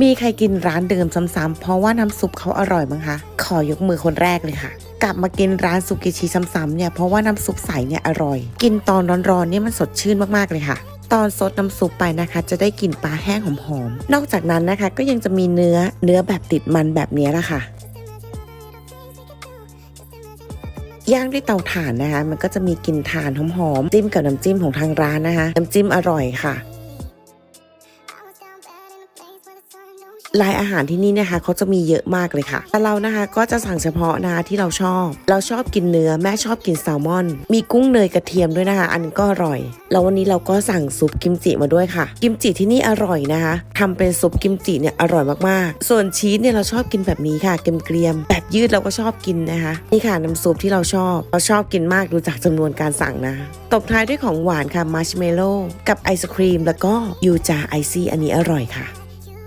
มีใครกินร้านเดิมซ้ำๆเพราะว่าน้ำซุปเขาอร่อยมั้งคะ ขอยกมือคนแรกเลยค่ะ กลับมากินร้านสุกิชิซ้ำๆเนี่ยเพราะว่าน้ำซุปใสเนี่ยอร่อย กินตอนร้อนๆเนี่ยมันสดชื่นมากๆเลยค่ะตอนซดน้ำซุปไปนะคะ จะได้กลิ่นปลาแห้งหอมๆ นอกจากนั้นนะคะก็ยังจะมีเนื้อเนื้อแบบติดมันแบบนี้แหละค่ะ ย่างด้วยเตาถ่านนะคะ มันก็จะมีกลิ่นถ่านหอมๆจิ้มกับน้ำจิ้มของทางร้านนะคะ น้ำจิ้มอร่อยค่ะ ลายอาหารที่นี่นะคะเขาจะมีเยอะมากเลยค่ะ แต่เรานะคะก็จะสั่งเฉพาะนะคะที่เราชอบ เราชอบกินเนื้อแม่ชอบกินแซลมอน มีกุ้งเนยกระเทียมด้วยนะคะ อันก็อร่อย แล้ววันนี้เราก็สั่งซุปกิมจิมาด้วยค่ะ กิมจิที่นี่อร่อยนะคะทำเป็นซุปกิมจิเนี่ยอร่อยมากๆ ส่วนชีสเนี่ยเราชอบกินแบบนี้ค่ะเกรียมๆแบบยืดเราก็ชอบกินนะคะนี่ค่ะน้ำซุปที่เราชอบเราชอบกินมากดูจากจำนวนการสั่งนะตบท้ายด้วยของหวานค่ะมาร์ชเมลโล่กับไอศครีมแล้วก็ยูจาไอซี่อันนี้อร่อยค่ะ